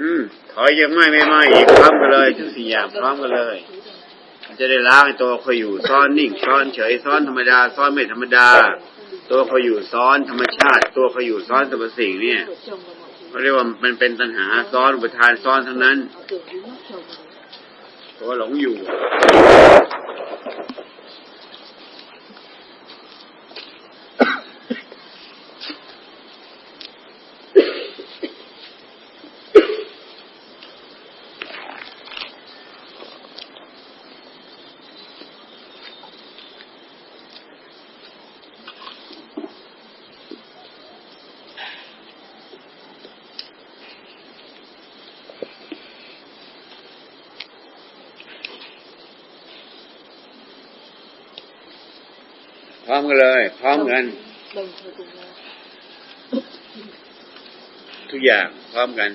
อืม ถอยยังไม่ไม่ไม่อีกพร้อมกันเลยทั้งสี่อย่างพร้อมกันเลย มันจะได้ล้างตัวคอยอยู่ซ้อนนิ่งซ้อนเฉยซ้อนธรรมดาซ้อนไม่ธรรมดา ตัวคอยอยู่ซ้อนธรรมชาติ ตัวคอยอยู่ซ้อนสรรพสิ่งเนี่ยเขาเรียกว่ามันเป็นตัณหาซ้อนอุปทานซ้อนทั้งนั้นตัวหลงอยู่ พร้อมกันเลย พร้อมกัน đồng thời cùng nhau ทุกอย่างพร้อมกัน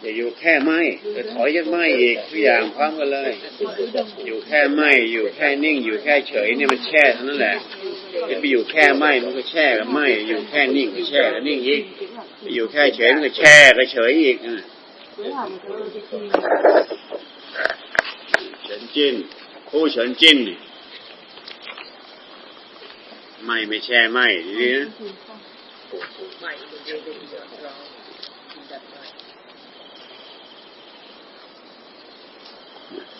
อย่าอยู่แค่ไหมจะถอยจากไหมอีกทุกอย่างพร้อมกันเลย อยู่แค่ไหมอยู่แค่นิ่ง อยู่แค่เฉยเนี่ยมันแช่เท่านั้นแหละจะไปอยู่แค่ไหมมันก็แช่กับไหมอยู่แค่นิ่งก็แช่กับนิ่งอีกไปอยู่แค่เฉยมันก็แช่กับเฉยอีกอะเฉินจิ้นผู้เฉินจิ้นไม่ไม่แช่ไม่ดีนะ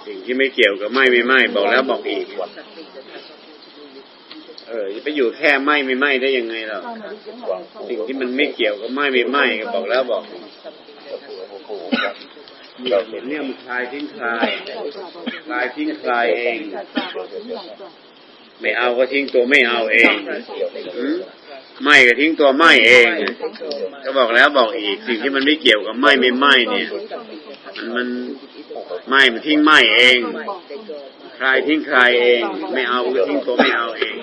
สิ่งที่ไม่เกี่ยวกับไม่ไม่ไม่บอกแล้วบอกอีกเออจะไปอยู่แค่ไม่ไม่ไม่ได้ยังไงหรอสิ่งที่มันไม่เกี่ยวกับไม่ไม่ไม่ก็บอกแล้วบอกอีกเนี่ยมันคลายทิ้งคลายคลายทิ้งคลายเอง ไม่เอาก็ทิ้งตัวไม่เอาเองไม่ก็ทิ้งตัวไม่เอง ก็บอกแล้วบอกอีก สิ่งที่มันไม่เกี่ยวกับไม่ไม่ไม่เนี่ย มันมัน ไม่มันทิ้งไม่เอง ใครทิ้งใครเอง ไม่เอาก็ทิ้งตัวไม่เอาเอง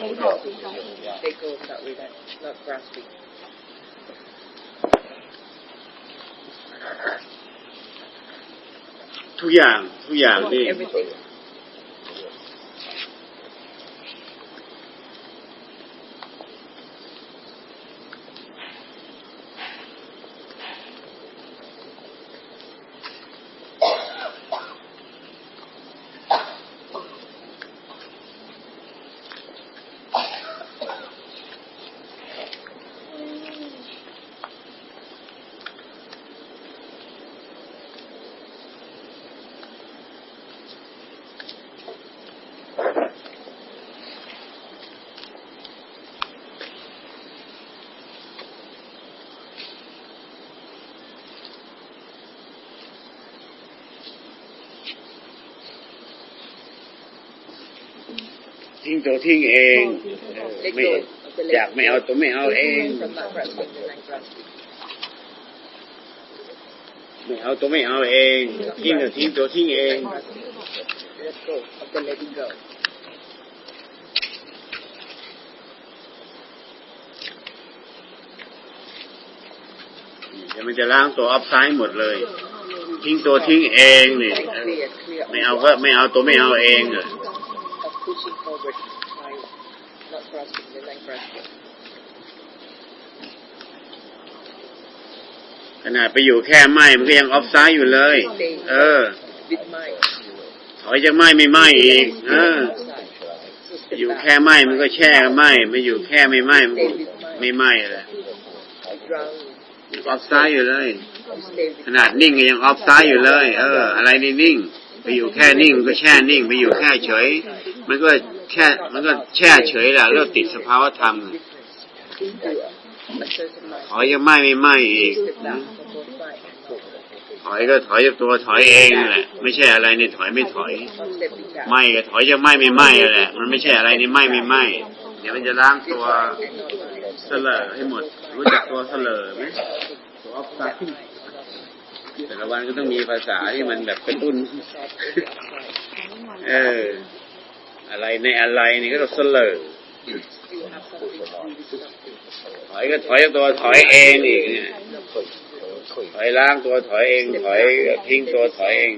ทุกอย่างทุกอย่างนี่ ทิ้งตัวทิ้งเองเออ Let ไม่ go of the อยากไม่เอาตัวไม่เอาเอง from not grasping and not grasping. ไม่เอาตัวไม่เอาเองทิ้งตัวทิ้งตัวทิ้งเอง Let go of the letting go. เดี๋ยวมันจะล้างตัวอัพไซด์หมดเลย ทิ้งตัวทิ้งเองนี่ Clear, clear. ไม่เอาก็ไม่เอาตัวไม่เอาเองอะ Of pushing forward, by not grasping and not grasping. ขนาดไปอยู่แค่ไหมมันก็ยังออฟไซด์อยู่เลย เออ With mind. ถอยจากไหมไม่ไหมอีก เออ Outside. So step อยู่ back. แค่ไหมมันก็แช่ไหมไม่อยู่แค่ไม่ไหมมันก็ไม่ไหมเลย Ground. ออฟไซด์อยู่เลย Stay with ขนาดนิ่งก็ยังออฟไซด์อยู่เลย เออ อะไรนี่นิ่ง ไปอยู่แค่นิ่งมันก็แช่นิ่งไปอยู่แค่เฉย มันก็แค่มันก็แช่เฉยแหละแล้วติดสภาวะธรรมถอยยังไหมไม่ไหมอีกถอยก็ถอยจากตัวถอยเองแหละ ไม่ใช่อะไรในถอยไม่ถอย ไม่ก็ถอยจะไม่ไม่ไม่แหละ มันไม่ใช่อะไรในไม่ไม่ไม่เดี๋ยวมันจะล้างตัวเสลอให้หมด รู้จักตัวเสลอไหมตัวออฟไซด์ แต่ละวันก็ต้องมีภาษาที่มันแบบกระตุ้น เออ อะไรในอะไรนี่ก็ต้องเสลอถอยก็ถอยตัวถอยเองอีกเนี่ยถอยล้างตัวถอยเอง ถอยทิ้งตัวถอยเอง？